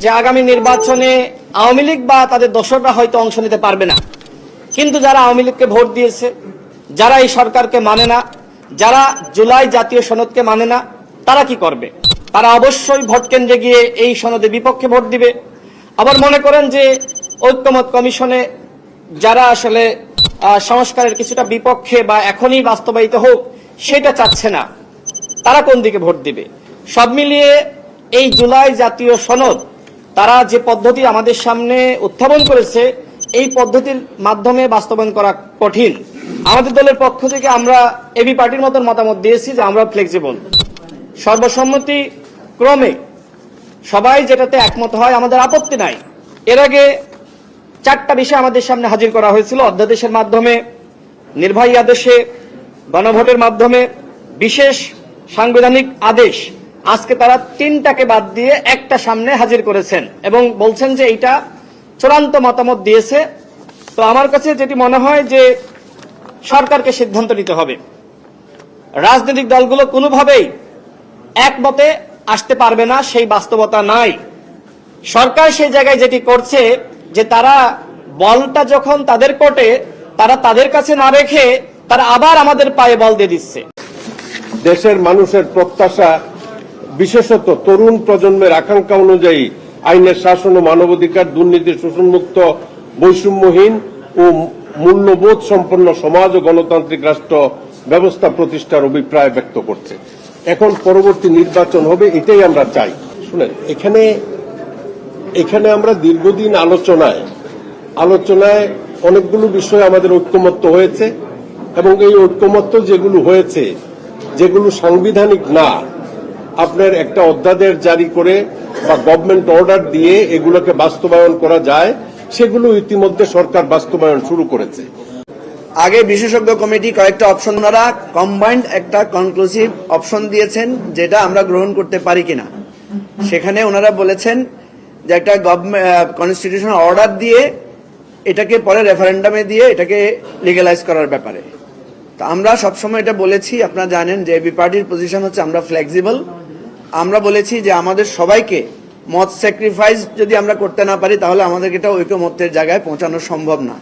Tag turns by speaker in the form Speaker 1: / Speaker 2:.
Speaker 1: যে আগামী নির্বাচনে আওয়ামী লীগ বা তাদের দর্শকরা হয়তো অংশ নিতে পারবে না। কিন্তু যারা আওয়ামী লীগকে ভোট দিয়েছে, যারা এই সরকারকে মানে না, যারা জুলাই জাতীয় সনদকে মানে না, তারা কি করবে? তারা অবশ্যই ভোট কেন্দ্রে গিয়ে এই সনদের বিপক্ষে ভোট দিবে। আবার মনে করেন যে ঐক্যমত কমিশনে যারা আসলে সংস্কারের কিছুটা বিপক্ষে বা এখনই বাস্তবায়িত হোক, সেটা চাচ্ছে না। তারা কোন দিকে ভোট দিবে? সব মিলিয়ে এই জুলাই জাতীয় সনদ তারা যে পদ্ধতি আমাদের সামনে উত্থাপন করেছে, এই পদ্ধতির মাধ্যমে বাস্তবায়ন করা কঠিন। আমাদের দলের পক্ষ থেকে আমরা এবি পার্টির মতন মতামত দিয়েছি যে আমরা ফ্লেক্সিবল সর্বসম্মতি ক্রমে সবাই যেটাতে একমত হয় আমাদের আপত্তি নাই। এর আগে চারটা বিষয় আমাদের সামনে হাজির করা হয়েছিল। অধ্যাদেশের মাধ্যমে, নির্বাহী আদেশে, গণভোটের মাধ্যমে, বিশেষ সাংবিধানিক আদেশ আজকে তারা তিনটাকে বাদ দিয়ে একটা সামনে হাজির করেছেন এবং বলছেন যে এইটা চূড়ান্ত মতামত দিয়েছে। তো আমার কাছে যেটি মনে হয় যে সরকারকে সিদ্ধান্ত নিতে হবে। রাজনৈতিক দলগুলো কোনোভাবেই একমতে আসতে পারবে না, সেই বাস্তবতা নাই। সরকার সেই জায়গায় যেটি করছে যে তারা বলটা যখন তাদের কোর্টে, তারা তাদের কাছে না রেখে তারা আবার আমাদের পায়ে বল দিয়ে দিচ্ছে।
Speaker 2: দেশের মানুষের প্রত্যাশা বিশেষত তরুণ প্রজন্মের আকাঙ্ক্ষা অনুযায়ী আইনের শাসন ও মানবাধিকার দুর্নীতি শোষণমুক্ত বৈষম্যহীন ও মূল্যবোধ সম্পন্ন সমাজ ও গণতান্ত্রিক রাষ্ট্র ব্যবস্থা প্রতিষ্ঠার অভিপ্রায় ব্যক্ত করছে। এখন পরবর্তী নির্বাচন হবে, এটাই আমরা চাই। শুনেন, এখানে এখানে আমরা দীর্ঘদিন আলোচনায় আলোচনায় অনেকগুলো বিষয় আমাদের ঐক্যমত্য হয়েছে এবং এই ঐক্যমত্য যেগুলো হয়েছে, যেগুলো সাংবিধানিক না আপনার একটা অধ্যাদেশ জারি করে বা গভর্নমেন্ট অর্ডার দিয়ে এগুলোকে বাস্তবায়ন করা যায়, সেগুলো ইতিমধ্যে সরকার বাস্তবায়ন শুরু করেছে।
Speaker 3: আগে বিশেষজ্ঞ কমিটি কয়েকটা অপশন ওনারা কম্বাইন্ড একটা কনক্লুসিভ অপশন দিয়েছেন, যেটা আমরা গ্রহণ করতে পারি কিনা। সেখানে ওনারা বলেছেন যে একটা কনস্টিটিউশন অর্ডার দিয়ে এটাকে পরে রেফারেন্ডামে দিয়ে এটাকে লিগালাইজ করার ব্যাপারে। তো আমরা সবসময় এটা বলেছি, আপনারা জানেন যে এবি পার্টির পজিশন হচ্ছে আমরা ফ্লেক্সিবল আমরা বলেছি যে আমাদের সবাইকে মত স্যাক্রিফাইস যদি আমরা করতে না পারি, তাহলে আমাদেরকে এটা ঐক্যমত্যের জায়গায় পৌঁছানো সম্ভব না।